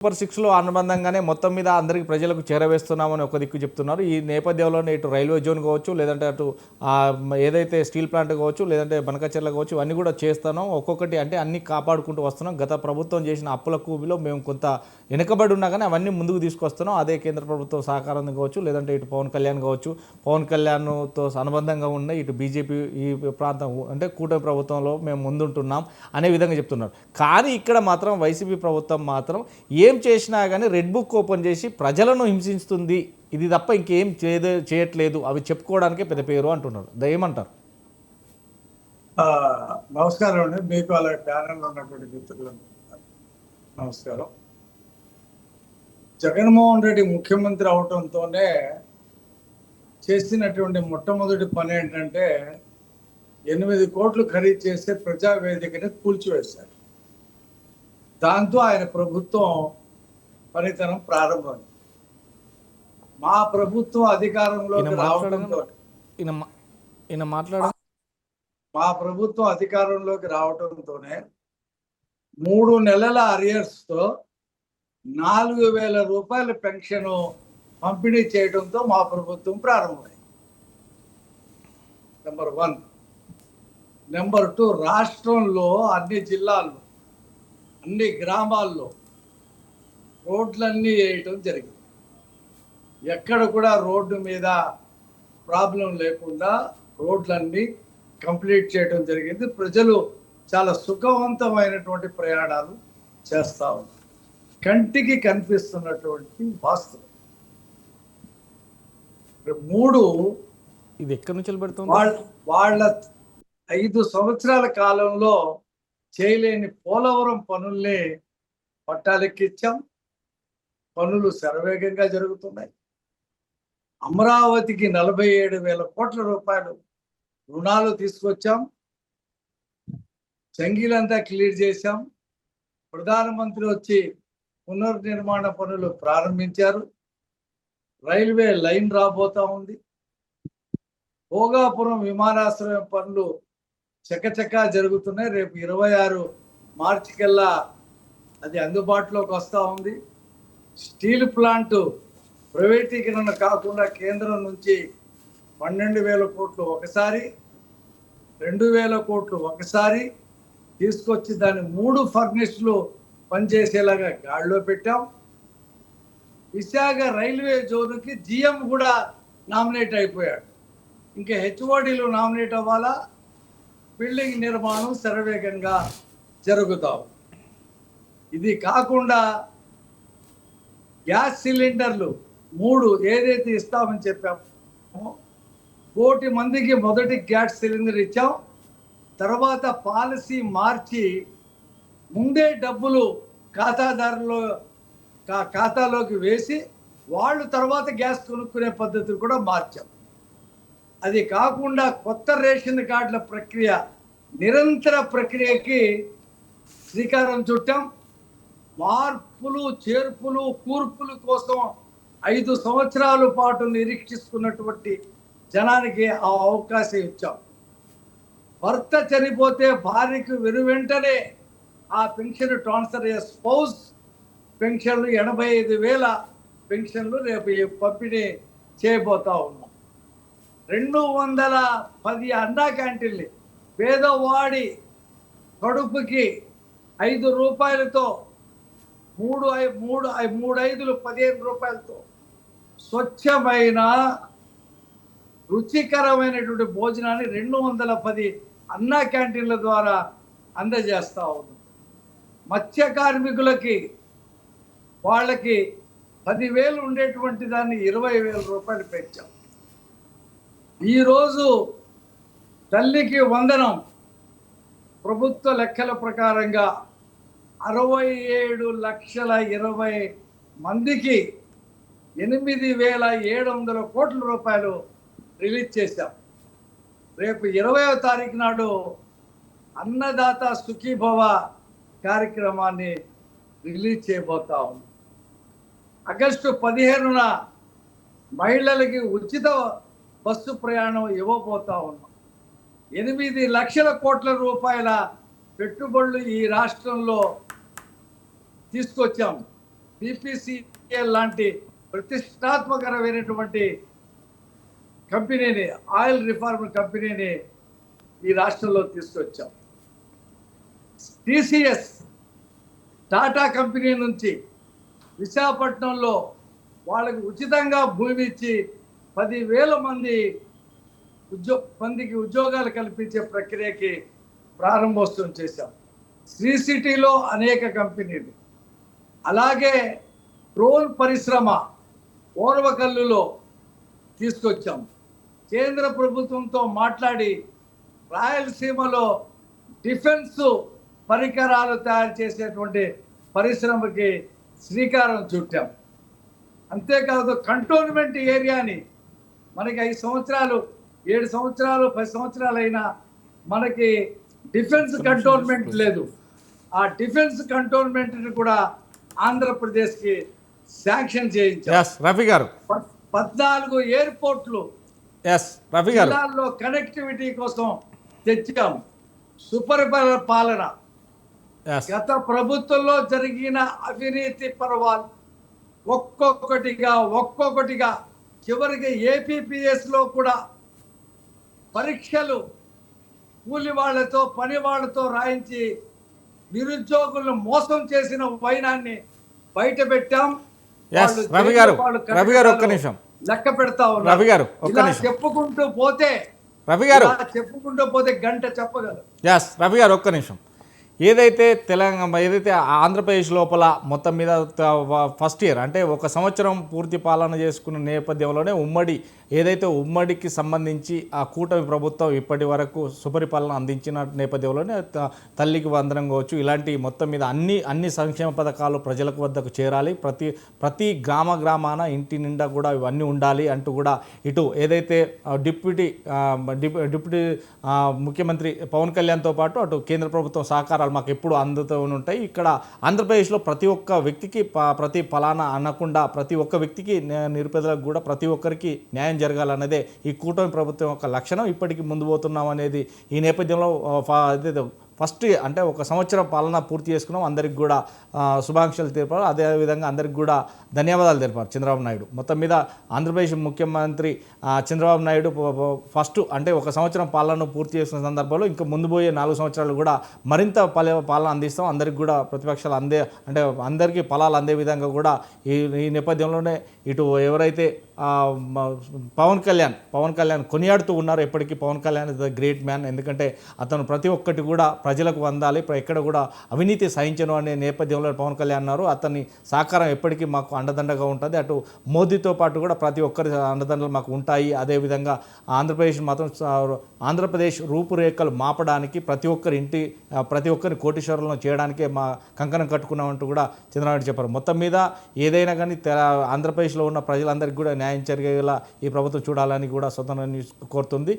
Super సిక్స్లో అనుబంధంగానే మొత్తం మీద అందరికీ ప్రజలకు చేరవేస్తున్నామని ఒక దిక్కు చెప్తున్నారు. ఈ నేపథ్యంలోనే ఇటు రైల్వే జోన్ కావచ్చు లేదంటే అటు ఏదైతే స్టీల్ ప్లాంట్ కావచ్చు లేదంటే బనకచెర్ల కావచ్చు అన్నీ కూడా చేస్తున్నాం. ఒక్కొక్కటి అంటే అన్ని కాపాడుకుంటూ వస్తున్నాం. గత ప్రభుత్వం చేసిన అప్పుల కూబిలో మేము కొంత వెనుకబడి ఉన్నా కానీ అవన్నీ ముందుకు తీసుకొస్తున్నాం. అదే కేంద్ర ప్రభుత్వం సహకారం కావచ్చు లేదంటే ఇటు పవన్ కళ్యాణ్ కావచ్చు. పవన్ కళ్యాణ్తో అనుబంధంగా ఉన్న ఇటు బీజేపీ ఈ ప్రాంతం అంటే కూటమి ప్రభుత్వంలో మేము ముందుంటున్నాం అనే విధంగా చెప్తున్నారు. కానీ ఇక్కడ మాత్రం వైసీపీ ప్రభుత్వం మాత్రం ఏ చేసినా కానీ రెడ్ బుక్ ఓపెన్ చేసి ప్రజలను హింసిస్తుంది. ఇది తప్ప ఇంకేం చేయదే చేయట్లేదు. అవి చెప్పుకోవడానికే పెద్ద పేరు అంటున్నారు. ఏమంటారు? నమస్కారం అండి. మీకు అలా ప్యానెల్ ఉన్నటువంటి మిత్రులను నమస్కారం. జగన్మోహన్ రెడ్డి ముఖ్యమంత్రి అవటంతోనే చేసినటువంటి మొట్టమొదటి పని ఏంటంటే ఎనిమిది కోట్లు ఖరీదు చేసే ప్రజావేదికని కూల్చివేశారు. దాంతో ఆయన ప్రభుత్వం పనితనం ప్రారంభమైంది. మా ప్రభుత్వం మాట్లాడగా రావడంతో మా- ఈయన మాట్లాడ మా ప్రభుత్వం అధికారంలోకి రావడంతోనే మూడు నెలల అరియర్స్తో నాలుగు వేల రూపాయల పెన్షన్ పంపిణీ చేయడంతో మా ప్రభుత్వం ప్రారంభమైంది. నెంబర్ వన్ నెంబర్ టూ రాష్ట్రంలో అన్ని జిల్లాల్లో అన్ని గ్రామాల్లో రోడ్లన్నీ వేయటం జరిగింది. ఎక్కడ కూడా రోడ్డు మీద ప్రాబ్లం లేకుండా రోడ్లన్నీ కంప్లీట్ చేయడం జరిగింది. ప్రజలు చాలా సుఖవంతమైనటువంటి ప్రయాణాలు చేస్తా ఉన్నారు. కంటికి కనిపిస్తున్నటువంటి వాస్తవం. మూడు ఇది ఎక్కడి నుంచి పెడుతుంది వాళ్ళ వాళ్ళ ఐదు సంవత్సరాల కాలంలో చేయలేని పోలవరం పనుల్ని పట్టాలెక్కిచ్చాం పనులు శరవేగంగా జరుగుతున్నాయి. అమరావతికి నలభై ఏడు వేల కోట్ల రూపాయలు రుణాలు తీసుకొచ్చాం. జంగీలంతా క్లియర్ చేశాం. ప్రధానమంత్రి వచ్చి పునర్నిర్మాణ పనులు ప్రారంభించారు. రైల్వే లైన్ రాబోతా ఉంది. భోగాపురం విమానాశ్రయం పనులు చకచకా జరుగుతున్నాయి. రేపు ఇరవై ఆరు మార్చి కల్లా అది అందుబాటులోకి వస్తూ ఉంది. స్టీల్ ప్లాంట్ ప్రైవేటీకరణ కాకుండా కేంద్రం నుంచి పన్నెండు వేల కోట్లు ఒకసారి రెండు వేల కోట్లు ఒకసారి తీసుకొచ్చి దాన్ని మూడు ఫర్నిస్ట్లు పనిచేసేలాగా గాడిలో పెట్టాం. విశాఖ రైల్వే జోన్కి జిఎం కూడా నామినేట్ అయిపోయాడు. ఇంకా హెచ్ఓడీలు నామినేట్ అవ్వాలా? బిల్డింగ్ నిర్మాణం శరవేగంగా జరుగుతాం. ఇది కాకుండా గ్యాస్ సిలిండర్లు మూడు ఏదైతే ఇస్తామని చెప్పామో కోటి మందికి మొదటి గ్యాస్ సిలిండర్ ఇచ్చాం. తర్వాత పాలసీ మార్చి ముందే డబ్బులు ఖాతాదారులో కా- ఖాతాలోకి వేసి వాళ్ళు తర్వాత గ్యాస్ కొనుక్కునే పద్ధతులు కూడా మార్చాం. అది కాకుండా కొత్త రేషన్ కార్డుల ప్రక్రియ నిరంతర ప్రక్రియకి శ్రీకారం చుట్టాం. మార్పులు చేర్పులు కూర్పులు కోసం ఐదు సంవత్సరాల పాటు నిరీక్షిస్తున్నటువంటి జనానికి ఆ అవకాశం ఇచ్చాం. భర్త చనిపోతే భార్యకు వెనువెంటనే ఆ పెన్షన్ ట్రాన్స్ఫర్ అయ్యే స్పౌస్ పెన్షన్లు ఎనభై ఐదు వేల పెన్షన్లు రేపు పంపిణీ చేయబోతా ఉన్నాం. రెండు వందల పది అన్నా క్యాంటీన్లు పేదవాడి కడుపుకి ఐదు రూపాయలతో మూడు మూడు మూడు ఐదులు పదిహేను రూపాయలతో స్వచ్ఛమైన రుచికరమైనటువంటి భోజనాన్ని రెండు వందల పది అన్నా క్యాంటీన్ల ద్వారా అందజేస్తా ఉంది మత్స్య కార్మికులకి వాళ్ళకి పదివేలు ఉండేటువంటి దాన్ని ఇరవై వేల రూపాయలు పెంచాం. ఈరోజు తల్లికి వందనం ప్రభుత్వ లెక్కల ప్రకారంగా అరవై ఏడు లక్షల ఇరవై మందికి ఎనిమిది వేల ఏడు వందల కోట్ల రూపాయలు రిలీజ్ చేశాం. రేపు ఇరవయో తారీఖు నాడు అన్నదాత సుఖీభవ కార్యక్రమాన్ని రిలీజ్ చేయబోతా. ఉంది ఆగస్టు పదిహేనున మహిళలకి ఉచిత బస్సు ప్రయాణం ఇవ్వబోతా ఉన్నాం. ఎనిమిది లక్షల కోట్ల రూపాయల పెట్టుబడులు ఈ రాష్ట్రంలో తీసుకొచ్చాం. బీపీసీఎల్ లాంటి ప్రతిష్టాత్మకరమైనటువంటి కంపెనీని ఆయిల్ రిఫార్మ్ కంపెనీని ఈ రాష్ట్రంలో తీసుకొచ్చాం. టీసీఎస్ టాటా కంపెనీ నుంచి విశాఖపట్నంలో వాళ్ళకి ఉచితంగా భూమి ఇచ్చి పదివేల మంది ఉద్యో మందికి ఉద్యోగాలు కల్పించే ప్రక్రియకి ప్రారంభోత్సవం చేశాం. శ్రీ సిటీలో అనేక కంపెనీలు. అలాగే డ్రోన్ పరిశ్రమ ఓర్వకల్లులో తీసుకొచ్చాం. కేంద్ర ప్రభుత్వంతో మాట్లాడి రాయలసీమలో డిఫెన్స్ పరికరాలు తయారు చేసేటువంటి పరిశ్రమకి శ్రీకారం చుట్టాం. అంతేకాదు కంటోన్మెంట్ ఏరియాని మనకి ఐదు సంవత్సరాలు ఏడు సంవత్సరాలు పది సంవత్సరాలైనా మనకి డిఫెన్స్ కంటోన్మెంట్ లేదు. ఆ డిఫెన్స్ కంటోన్మెంట్ని కూడా ఆంధ్రప్రదేశ్కి శాంక్షన్ చేయించాం. ఎస్ రఫీ గారు. పద్- పద్నాలుగు ఎయిర్పోర్ట్లు ఎస్ రఫీ గారు. జిల్లాల్లో కనెక్టివిటీ కోసం తెచ్చాం. సుపరిపాలన పాలన. గత ప్రభుత్వంలో జరిగిన అవినీతి పర్వాలు ఒక్కొక్కటిగా ఒక్కొక్కటిగా చివరికి ఏపీపీఎస్లో కూడా పరీక్షలు కూలి వాళ్ళతో పని వాళ్ళతో రాయించి నిరుద్యోగులను మోసం చేసిన వైనాన్ని బయట పెట్టాం. రవి గారు, రవి గారు ఒక్క నిమిషం. లెక్క పెడతా ఉన్నారు. రవి గారు, ఒక్క ఇలా నిమిషం. చెప్పుకుంటూ పోతే రఫీ గారు. చెప్పుకుంటూ పోతే గంట చెప్పగలరు. రవి గారు ఒక్క నిమిషం. ఏదైతే తెలంగాణ ఏదైతే ఆంధ్రప్రదేశ్ లోపల మొత్తం మీద ఫస్ట్ ఇయర్ అంటే ఒక సంవత్సరం పూర్తి పాలన చేసుకున్న నేపథ్యంలోనే ఉమ్మడి ఏదైతే ఉమ్మడికి సంబంధించి ఆ కూటమి ప్రభుత్వం ఇప్పటి వరకు సుపరిపాలన అందించిన నేపథ్యంలోనే త- తల్లికి వందనం కావచ్చు ఇలాంటి మొత్తం మీద అన్ని అన్ని సంక్షేమ పథకాలు ప్రజలకు వద్దకు చేరాలి. ప్రతి ప్రతి గ్రామ గ్రామాన ఇంటి నిండా కూడా ఇవన్నీ ఉండాలి అంటూ కూడా ఇటు ఏదైతే డిప్యూటీ డిప్- డిప్యూటీ ముఖ్యమంత్రి పవన్ కళ్యాణ్తో పాటు అటు కేంద్ర ప్రభుత్వం సహకారాలు మాకు ఎప్పుడు అందుతూ ఉంటాయి. ఇక్కడ ఆంధ్రప్రదేశ్లో ప్రతి ఒక్క వ్యక్తికి ప- ప్రతి ఫలానా అనకుండా ప్రతి ఒక్క వ్యక్తికి నిరుపేదలకు కూడా ప్రతి ఒక్కరికి న్యాయం జరగాలన్నదే ఈ కూటమి ప్రభుత్వం యొక్క లక్షణం. ఇప్పటికీ ముందు పోతున్నాం అనేది ఈ నేపథ్యంలో ఫస్ట్ అంటే ఒక సంవత్సరం పాలన పూర్తి చేసుకున్నాం. అందరికి కూడా శుభాకాంక్షలు తెలిపారు. అదేవిధంగా అందరికి కూడా ధన్యవాదాలు తెలిపారు చంద్రబాబు నాయుడు. మొత్తం మీద ఆంధ్రప్రదేశ్ ముఖ్యమంత్రి చంద్రబాబు నాయుడు ఫస్ట్ అంటే ఒక సంవత్సరం పాలన పూర్తి చేసుకున్న సందర్భంలో ఇంకా ముందు పోయే నాలుగు సంవత్సరాలు కూడా మరింత పలే పాలన అందిస్తాం. అందరికి కూడా ప్రతిపక్షాలు అందే అంటే అందరికీ ఫలాలు అందే విధంగా కూడా ఈ ఈ నేపథ్యంలోనే ఇటు ఎవరైతే పవన్ కళ్యాణ్ పవన్ కళ్యాణ్ కొనియాడుతూ ఉన్నారు ఎప్పటికీ. Pawan Kalyan is the great man ఎందుకంటే అతను ప్రతి ఒక్కటి కూడా ప్రజలకు అందాలి. ఎక్కడ కూడా అవినీతి సహించను అనే నేపథ్యంలో పవన్ కళ్యాణ్ అన్నారు అతని సహకారం ఎప్పటికీ మాకు అండదండగా ఉంటుంది. అటు మోదీతో పాటు కూడా ప్రతి ఒక్కరి అండదండలు మాకు ఉంటాయి. అదేవిధంగా ఆంధ్రప్రదేశ్ మాత్రం ఆంధ్రప్రదేశ్ రూపురేఖలు మాపడానికి ప్రతి ఒక్కరి ఇంటి ప్రతి ఒక్కరిని కోటీశ్వరులను చేయడానికే మా కంకణం కట్టుకున్నామంటూ కూడా చంద్రబాబు చెప్పారు. మొత్తం మీద ఏదైనా కానీ ఆంధ్రప్రదేశ్లో ఉన్న ప్రజలందరికీ కూడా న్యాయం జరిగేలా ఈ ప్రభుత్వం చూడాలని కూడా స్వతంత్ర న్యూస్ కోరుతుంది.